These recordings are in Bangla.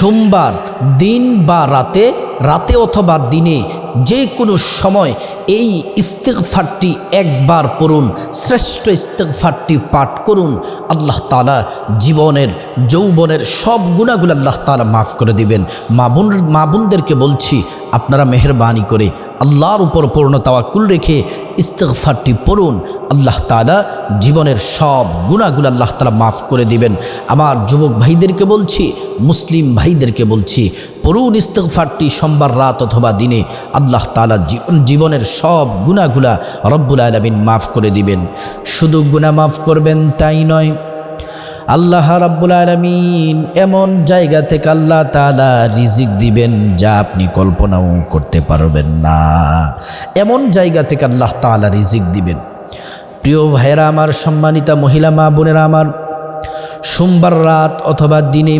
সোমবার দিন বা রাতে রাতে অথবা দিনে যে কোনো সময় এই ইস্তেকফারটি একবার পড়ুন, শ্রেষ্ঠ ইস্তেকফারটি পাঠ করুন, আল্লাহ তালা জীবনের, যৌবনের সব গুণাগুলো আল্লাহ তালা মাফ করে দিবেন। মা বোন, মা বোনদেরকে বলছি, আপনারা মেহরবানি করে আল্লাহর উপর পূর্ণ তাওয়াক্কুল রেখে ইস্তেগফারটি পড়ুন, আল্লাহ তালা জীবনের সব গুণাগুলো আল্লাহ তালা মাফ করে দিবেন। আমার যুবক ভাইদেরকে বলছি, মুসলিম ভাইদেরকে বলছি, পড়ুন ইস্তেগফারটি সোমবার রাত অথবা দিনে, আল্লাহ তালা জীবন, জীবনের সব গুণাগুলা রব্বুল আলমিন মাফ করে দিবেন। শুধু গুণা মাফ করবেন তাই নয় আল্লাহ রাব্বুল আলমিন এমন জায়গা থেকে আল্লাহ তালা রিজিক দিবেন যা আপনি কল্পনাও করতে পারবেন না। এমন জায়গা থেকে আল্লাহ তালা রিজিক দিবেন। প্রিয় ভাইয়েরা আমার, সম্মানিতা মহিলা, মা বোনেরা আমার, সোমবার রাত অথবা দিনে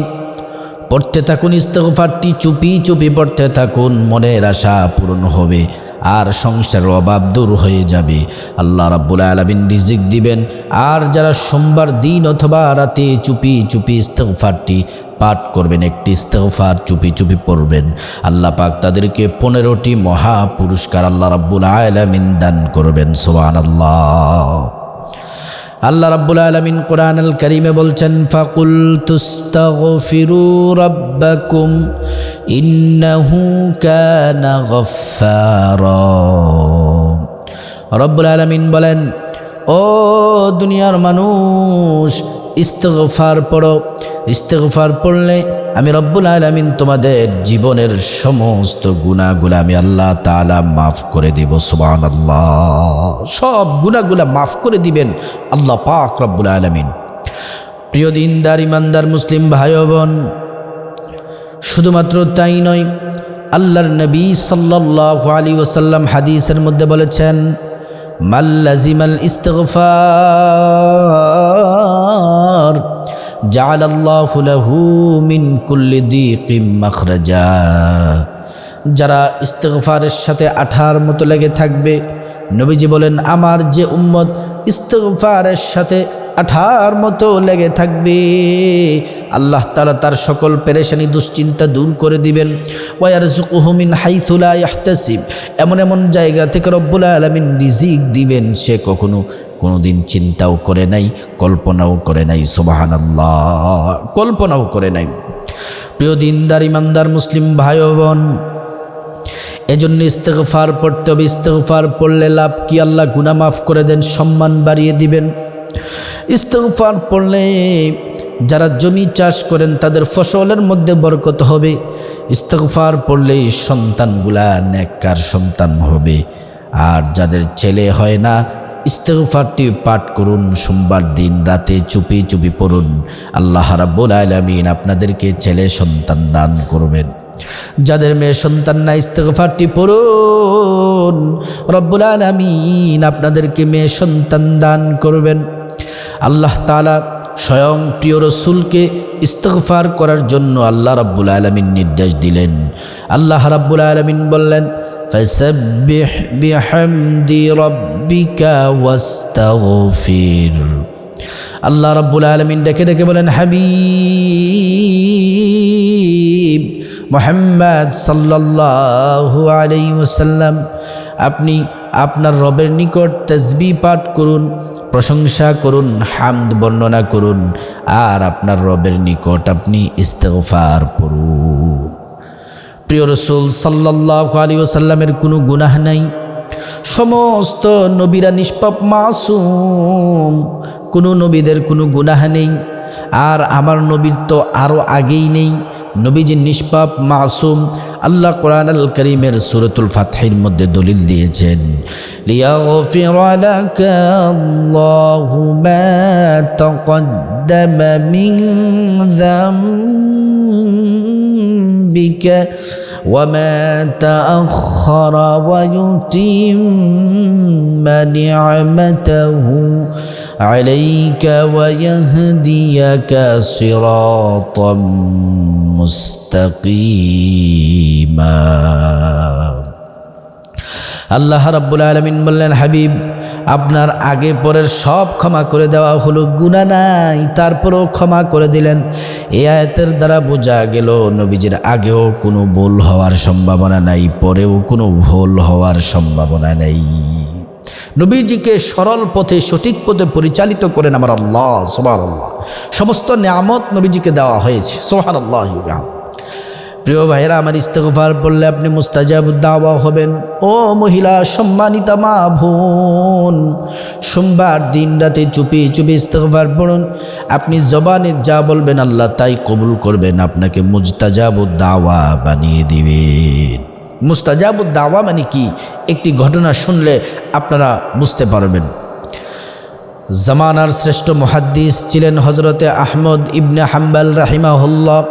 পড়তে থাকুন ইস্তফারটি চুপি চুপি পড়তে থাকুন, মনের আশা পূরণ হবে। আর সংসারের অভাব দূর হয়ে যাবে। আল্লাহ রাব্বুল আলমিন রিজিক দিবেন। আর যারা সোমবার দিন অথবা রাতে চুপি চুপি ইস্তফারটি পাঠ করবেন, একটি ইস্তফার চুপি চুপি পড়বেন। আল্লাহ পাক তাদেরকে পনেরোটি মহাপুরস্কার আল্লাহ রাব্বুল আলমিন দান করবেন। সোহান আল্লাহ আল্লাহ রাব্বুল আলামিন কোরআন আল কারীমে বলছেন ফাকুল তুস্তাগফিরু রাব্বাকুম, ইন্নাহু কানা গফফারা। রব্বুল আলামিন বলেন, ও দুনিয়ার মানুষ ইস্তগফার পড়ো। ইস্তগফার পড়লে আমি রব্বুল আলমিন তোমাদের জীবনের সমস্ত গুণাগুলা আমি আল্লাহ তালা মাফ করে দিব সুবান আল্লাহ সব গুণাগুলা মাফ করে দিবেন আল্লাহ পাক রব্বুল আলমিন। প্রিয় দিনদার ইমানদার মুসলিম ভাই বোন শুধুমাত্র তাই নয়, আল্লাহর নবী সাল্লাহ আলী ওসাল্লাম হাদিসের মধ্যে বলেছেন মাল্লাজিমাল মাখরাজা। যারা ইস্তগফারের সাথে আঠার মতো লেগে থাকবে, নবীজি বলেন, আমার যে উম্মত ইস্তগফারের সাথে আঠার মতো লেগে থাকবে আল্লাহ তালা তার সকল পেরেশানি, দুশ্চিন্তা দূর করে দিবেন। ওয়ার জুকুহমিন হাইথুলা ইয়াহতাসিব। এমন এমন জায়গা থেকে রব্বুল আলমিন রিজিক দিবেন, সে কখনো কোনো দিন চিন্তাও করে নাই, কল্পনাও করে নাই সোবাহান কল্পনাও করে নাই। প্রিয় দিনদার, ইমানদার মুসলিম ভাই বোন এজন্য ইস্তেগফার পড়তে হবে। ইস্তেগফার পড়লে লাভ কি? আল্লাহ গুনাহ মাফ করে দেন, সম্মান বাড়িয়ে দিবেন। ইস্তেগফার পড়লে যারা জমি চাষ করেন, তাদের ফসলের মধ্যে বরকত হবে। ইস্তেগফার পড়লেই সন্তানগুলা নেককার সন্তান হবে। আর যাদের ছেলে হয় না, ইস্তেগফারটি পাঠ করুন, সোমবার দিন রাতে চুপি চুপি পড়ুন। আল্লাহ রাব্বুল আলামিন আপনাদেরকে ছেলে সন্তান দান করবেন। যাদের মেয়ে সন্তান না ইস্তেগফারটি পড়ুন। রব্বুল আলামিন আপনাদেরকে মেয়ে সন্তান দান করবেন। আল্লাহ তালা স্বয়ং প্রিয় রসুলকে ইস্তগফার করার জন্য আল্লাহ রাব্বুল আলমিন নির্দেশ দিলেন আল্লাহ রাব্বুল আলমিন বললেন فسبح بحمد ربك واستغفر আল্লাহ রাব্বুল আলমিন ডেকে ডেকে বলেন হাবিব মোহাম্মদ সাল্লাল্লাহু আলাইহি ওয়াসাল্লাম আপনি আপনার রবের নিকট তসবি পাঠ করুন প্রশংসা করুন, হামদ বর্ণনা করুন, আর আপনার রবের নিকট আপনি ইস্তফার পড়ুন। প্রিয় রসুল সাল্লাহ আলী ওসাল্লামের কোনো গুনাহ নাই? সমস্ত নবীরা নিষ্পাপ মাসুম, কোনো নবীদের কোনো গুনাহ নেই? আর আমার নবীর তো আরও আগেই নেই নবীজি নিষ্পাপ মাসুম আল্লাহ কোরআন আল করিমের সুরতুল ফাতহির মধ্যে দলিল দিয়েছেন লিয়াগফির লাকা আল্লাহু মা তাকদ্দামা মিন ذنبك وما تأخر ويتم نعمته عليك ويهديك صراطا مستقيما আল্লাহ রাব্বুল আলমিন বললেন হাবিব আপনার আগে পরের সব ক্ষমা করে দেওয়া হলো গুণা নাই তারপরেও ক্ষমা করে দিলেন এই আয়াতের দ্বারা বোঝা গেল নবীজির আগেও কোনো ভুল হওয়ার সম্ভাবনা নাই পরেও কোনো ভুল হওয়ার সম্ভাবনা নেই নবীজিকে সরল পথে, সঠিক পথে পরিচালিত করেন আমার আল্লাহ সোহান আল্লাহ সমস্ত নিয়ামত নবীজিকে দেওয়া হয়েছে সোহান আল্লাহ প্রিয় ভাইয়েরা, আমার ইস্তফার বললে আপনি মুস্তাজাব দাওয়া হবেন। ও মহিলা, সম্মানিতা মা বোন, সোমবার দিন রাতে চুপি চুপি ইস্তফার পড়ুন। আপনি জবানে যা বলবেন আল্লাহ তাই কবুল করবেন, আপনাকে মুস্তাজাব দাওয়া বানিয়ে দিবেন। মুস্তাজাব দাওয়া মানে কি? একটি ঘটনা শুনলে আপনারা বুঝতে পারবেন। জামানার শ্রেষ্ঠ মহাদ্দিস ছিলেন হজরতে আহমদ ইবনে হাম্বাল রাহিমাহুল্লাহ।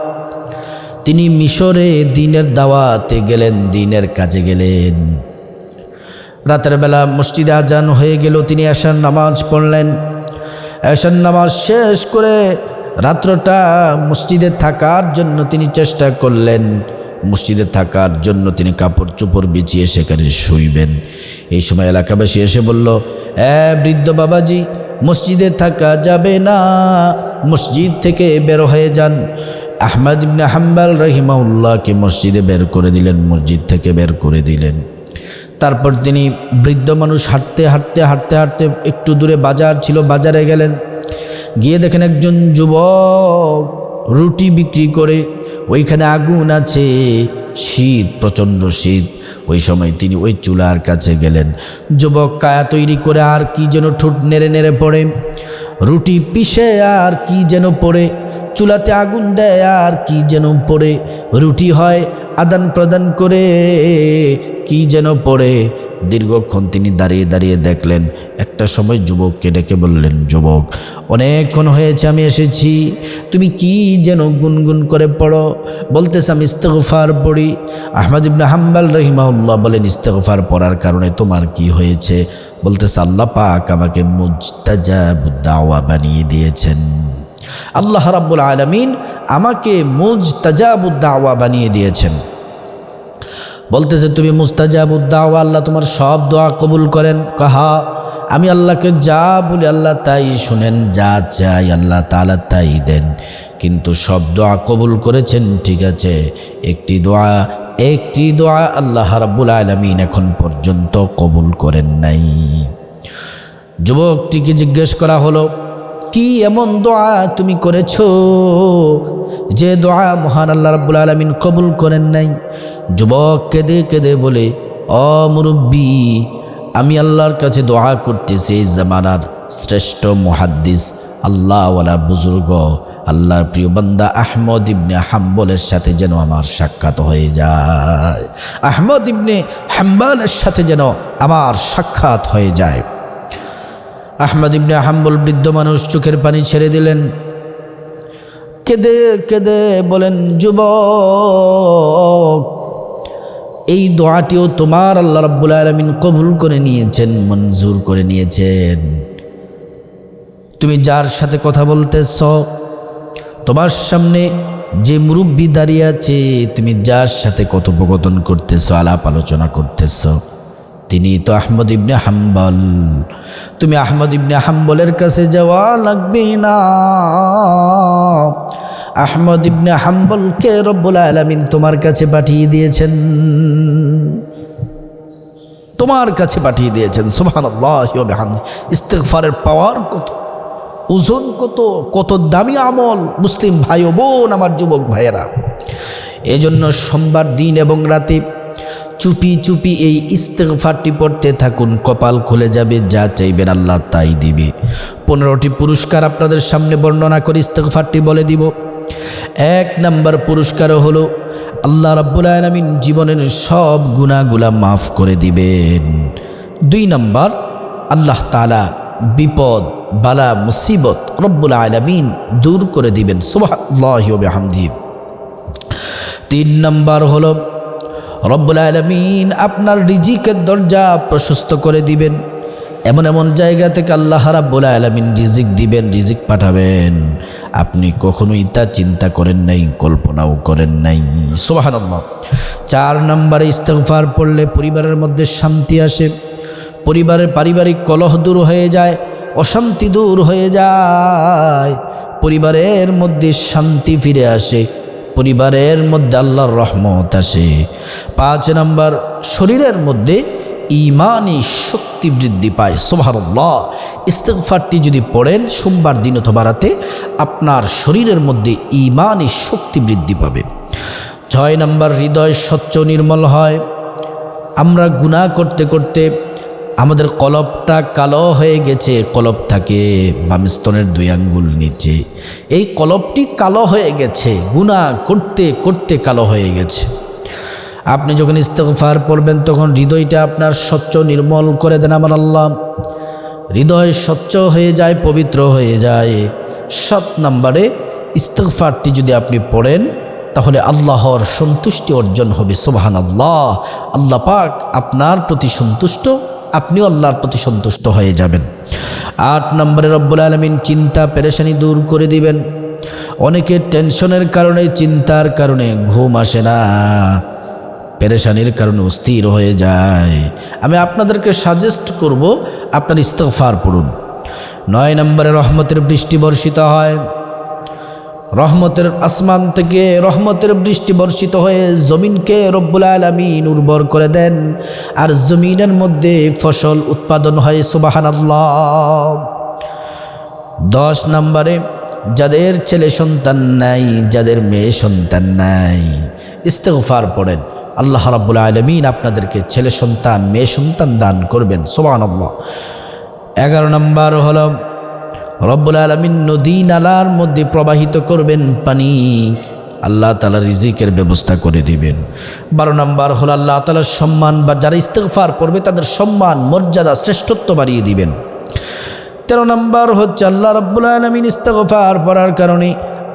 তিনি মিশরে দিনের দাওয়াতে গেলেন, দিনের কাজে গেলেন। রাতের বেলা মসজিদে আজান হয়ে গেল, তিনি আসার নামাজ পড়লেন। আসার নামাজ শেষ করে রাত্রটা মসজিদে থাকার জন্য তিনি চেষ্টা করলেন। মসজিদে থাকার জন্য তিনি কাপড় চোপড় বিছিয়ে সেখানে শুইবেন। এই সময় এলাকাবাসী এসে বলল, এ বৃদ্ধ বাবাজি, মসজিদে থাকা যাবে না। মসজিদ থেকে বের হয়ে যান। আহমদ ইবনে হাম্বাল রহিমাউল্লাহকে মসজিদে বের করে দিলেন, মসজিদ থেকে বের করে দিলেন। তারপর তিনি বৃদ্ধ মানুষ হাঁটতে হাঁটতে হাঁটতে হাঁটতে একটু দূরে বাজার ছিল, বাজারে গেলেন। গিয়ে দেখেন একজন যুবক রুটি বিক্রি করে ওইখানে আগুন আছে, শীত, প্রচণ্ড শীত। ওই সময় তিনি ওই চুলার কাছে গেলেন। যুবক কায়া তৈরি করে আর কি যেন ঠোঁট নেড়ে নেড়ে পড়ে। রুটি পিষে আর কি যেন পড়ে। চুলাতে আগুন দেয় আর কি যেন পড়ে। রুটি হয় আদান প্রদান করে, কি যেন পড়ে। দীর্ঘক্ষণ তিনি দাঁড়িয়ে দাঁড়িয়ে দেখলেন। একটা সময় যুবককে ডেকে বললেন, যুবক, অনেকক্ষণ হয়েছে আমি এসেছি। তুমি কি যেন গুনগুন করে পড়ো? বলতেছে, আমি ইস্তেগফার পড়ি। আহমদ ইবনে হাম্বাল রহিমাউল্লাহ বলেন, ইস্তেগফার পড়ার কারণে তোমার কি হয়েছে? বলতেছে, আল্লাহ পাক আমাকে মুজতাজাব দাওয়া বানিয়ে দিয়েছেন। আল্লাহ রাব্বুল আলমিন আমাকে মুজতাজাবুদ্দাওয়া বানিয়ে দিয়েছেন। বলতেছে, তুমি মুস্তাজাবুদ্দাওয়া আল্লাহ তোমার সব দোয়া কবুল করেন। কাহা, আমি আল্লাহকে যা বলি আল্লাহ তাই শুনেন, যা চাই আল্লাহ তালা তাই দেন। কিন্তু সব দোয়া কবুল করেছেন, ঠিক আছে, একটি দোয়া একটি দোয়া আল্লাহ রাব্বুল আলমিন এখন পর্যন্ত কবুল করেন নাই। যুবকটিকে জিজ্ঞেস করা হলো, কি এমন দোয়া তুমি করেছ? যে দোয়া মহান আল্লাহ রাব্বুল আলমিন কবুল করেন নাই, যুবক কেঁদে কেঁদে বলে অমুরব্বী আমি আল্লাহর কাছে দোয়া করতেছি এই জামানার শ্রেষ্ঠ মহাদ্দিস আল্লাহওয়ালা বুজুর্গ। আল্লাহর প্রিয় বান্দা আহমদ ইবনে হাম্বলের সাথে যেন আমার সাক্ষাৎ হয়ে যায়। আহমদ ইবনে হাম্বলের সাথে যেন আমার সাক্ষাৎ হয়ে যায়। আহমদ ইবনে হাম্বল বৃদ্ধ মানুষ চোখের পানি ছেড়ে দিলেন। কেঁদে কেঁদে বলেন, যুবক, এই দোয়াটিও তোমার আল্লাহ রাব্বুল আলমিন কবুল করে নিয়েছেন, মঞ্জুর করে নিয়েছেন। তুমি যার সাথে কথা বলতেছ, তোমার সামনে যে মুরব্বী দাঁড়িয়ে আছে, তুমি যার সাথে কথোপকথন করতেছ, আলাপ আলোচনা করতেছ, তিনি তো আহমদ ইবনে হাম্বল। তুমি আহমদ ইবনে হাম্বলের কাছে যাওয়া লাগবে না। আহমদ ইবনে হাম্বলকে রব্বুল আলমিন তোমার কাছে পাঠিয়ে দিয়েছেন। তোমার কাছে পাঠিয়ে দিয়েছেন। সুহান ইস্তেকফারের পাওয়ার কত? ওজন কত? কত দামি আমল? মুসলিম ভাই ও বোন, আমার যুবক ভাইয়েরা। এজন্য সোমবার দিন এবং রাতে চুপি চুপি এই ইস্তেকফারটি পড়তে থাকুন। কপাল খুলে যাবে, যা চাইবেন আল্লাহ তাই দিবে। পনেরোটি পুরস্কার আপনাদের সামনে বর্ণনা করে ইস্তেকফারটি বলে দিব। এক নাম্বার পুরস্কারও হলো আল্লাহ রাব্বুল আলমিন জীবনের সব গুণাগুলা মাফ করে দিবেন। দুই নাম্বার, আল্লাহ তালা বিপদ, বালা, মুসিবত রব্বুল আলমিন দূর করে দিবেন। সুবাহামদি তিন নাম্বার হলো, রব্বুল আলমিন আপনার রিজিকের দরজা প্রশস্ত করে দিবেন। এমন এমন জায়গা থেকে আল্লাহ রাব্বুল আলমিন রিজিক দিবেন, রিজিক পাঠাবেন। আপনি কখনোই তা চিন্তা করেন নাই, কল্পনাও করেন নাই। সোহান চার নম্বরে ইস্তফার পড়লে পরিবারের মধ্যে শান্তি আসে। পরিবারের পারিবারিক কলহ দূর হয়ে যায়, অশান্তি দূর হয়ে যায়। পরিবারের মধ্যে শান্তি ফিরে আসে, পরিবারের মধ্যে আল্লাহর রহমত আসে। পাঁচ নাম্বার, শরীরের মধ্যে ইমানি শক্তি বৃদ্ধি পায় সোভারল্লাহ ইস্তেকফারটি যদি পড়েন সোমবার দিন অথবা রাতে, আপনার শরীরের মধ্যে ইমানি শক্তি বৃদ্ধি পাবে। ছয় নম্বর, হৃদয় স্বচ্ছ নির্মল হয়। আমরা গুনাহ করতে করতে আমাদের কলপটা কালো হয়ে গেছে কলপ থাকে বামস্তনের দুই আঙ্গুল নিচে। এই কলপটি কালো হয়ে গেছে, গুনাহ করতে করতে কালো হয়ে গেছে। আপনি যখন ইস্তেগফার পড়বেন, তখন হৃদয়টা আপনার স্বচ্ছ, নির্মল করে দেন আমার আল্লাহ। হৃদয় স্বচ্ছ হয়ে যায়, পবিত্র হয়ে যায়। সাত নম্বরে ইস্তেগফারটি যদি আপনি পড়েন, তাহলে আল্লাহর সন্তুষ্টি অর্জন হবে সোবাহান আল্লাহ আল্লাহ পাক আপনার প্রতি সন্তুষ্ট, আপনিও আল্লাহর প্রতি সন্তুষ্ট হয়ে যাবেন। আট নম্বরে রব্বুল আলমিন চিন্তা, পেরেশানি দূর করে দিবেন। অনেকের টেনশনের কারণে, চিন্তার কারণে ঘুম আসে না। পেরেশানির কারণে অস্থির হয়ে যায়। আমি আপনাদেরকে সাজেস্ট করব, আপনার ইস্তফার পড়ুন। নয় নম্বরে রহমতের বৃষ্টি বর্ষিত হয়। রহমতের আসমান থেকে রহমতের বৃষ্টি বর্ষিত হয়ে জমিনকে রব্বুল আলমিন উর্বর করে দেন। আর জমিনের মধ্যে ফসল উৎপাদন হয় সুবাহান দশ নম্বরে, যাদের ছেলে সন্তান নাই, যাদের মেয়ে সন্তান নাই, ইস্তেগফার পড়েন। আল্লাহ রাব্বুল আলমিন আপনাদেরকে ছেলে সন্তান, মেয়ে সন্তান দান করবেন। সোবান এগারো নম্বর হলো, রব্বুল আলমিন নদী নালার মধ্যে প্রবাহিত করবেন পানি। আল্লাহ তালা রিজিকের ব্যবস্থা করে দিবেন। বারো নম্বর হল, আল্লাহ তালার সম্মান বা যারা ইস্তেগফার পড়বে তাদের সম্মান, মর্যাদা, শ্রেষ্ঠত্ব বাড়িয়ে দিবেন। তেরো নম্বর হচ্ছে, আল্লাহ রব্বুল আলমিন ইস্তেগফার পড়ার কারণে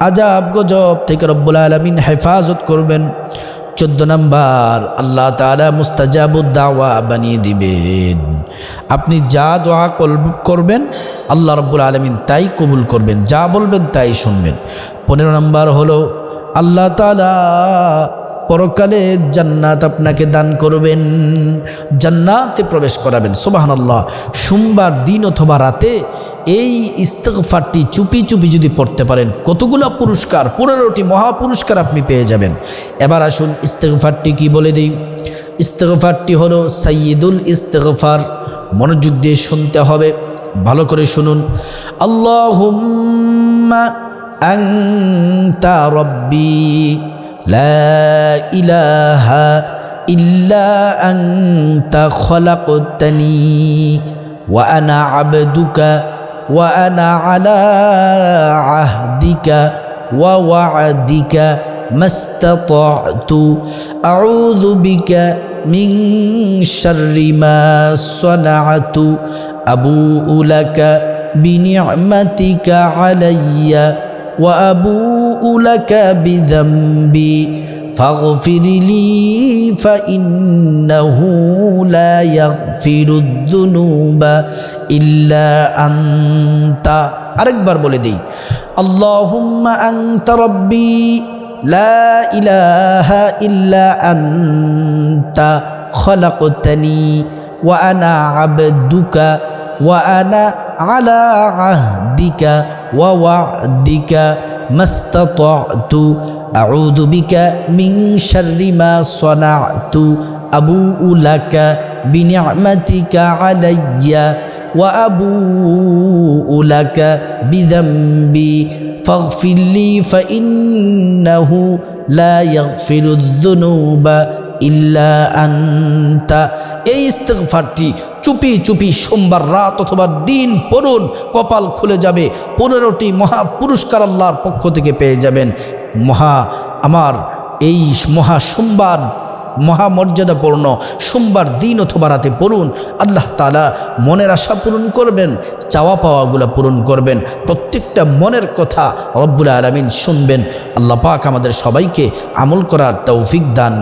আজাব গজব থেকে রব্বুল আলমিন হেফাজত করবেন। চোদ্দ নম্বর, আল্লাহ তালা মুস্তাজাবুদ্দাওয়া বানিয়ে দিবেন। আপনি যা দোয়া করবেন, আল্লাহ রব্বুল আলমিন তাই কবুল করবেন, যা বলবেন তাই শুনবেন। পনেরো নম্বর হলো, আল্লাহ তালা পরকালে জান্নাত আপনাকে দান করবেন। জান্নাতে প্রবেশ করাবেন। সোবাহান আল্লাহ সোমবার দিন অথবা রাতে এই ইস্তফারটি চুপি চুপি যদি পড়তে পারেন, কতগুলো পুরস্কার, পনেরোটি মহাপুরস্কার আপনি পেয়ে যাবেন। এবার আসুন ইস্তফারটি কি বলে দিই? ইস্তফারটি হলো সাইয়দুল ইস্তফার মনোযোগ দিয়ে শুনতে হবে, ভালো করে শুনুন। আল্লাহ আংতা রব্বি لا إله إلا أنت خلقتني وأنا عبدك وأنا على عهدك ووعدك ما استطعت. أعوذ بك من شر ما صنعت. أبوء لك بنعمتك عليّ. وأبوء لك بذنبي فاغفر لي فإنه لا يغفر الذنوب إلا أنت আরেকবার বলে দিই আল্লাহুম্মা আনতা রব্বি লা ইলাহা ইল্লা আনতা খলাকতানি ওয়া আনা আবদুকা على عهدك ووعدك ما استطعت. أعوذ بك من شر ما صنعت. أبوء لك بنعمتك علي وأبوء لك بذنبي. فاغفر لي فإنه لا يغفر الذنوب. ইল্লা আন্তা, এই ইস্তেগফারটি চুপি চুপি সোমবার রাত অথবা দিন পড়ুন, কপাল খুলে যাবে, পনেরোটি মহা পুরস্কার আল্লাহর পক্ষ থেকে পেয়ে যাবেন। মহা, আমার এই মহা সোমবার মহামর্যাদাপূর্ণ সোমবার দিন অথবা রাতে পড়ুন, আল্লাহ তালা মনের আশা পূরণ করবেন, চাওয়া পাওয়াগুলো পূরণ করবেন, প্রত্যেকটা মনের কথা রব্বুল আলমিন শুনবেন। আল্লাহ পাক আমাদের সবাইকে আমল করার তৌফিক দান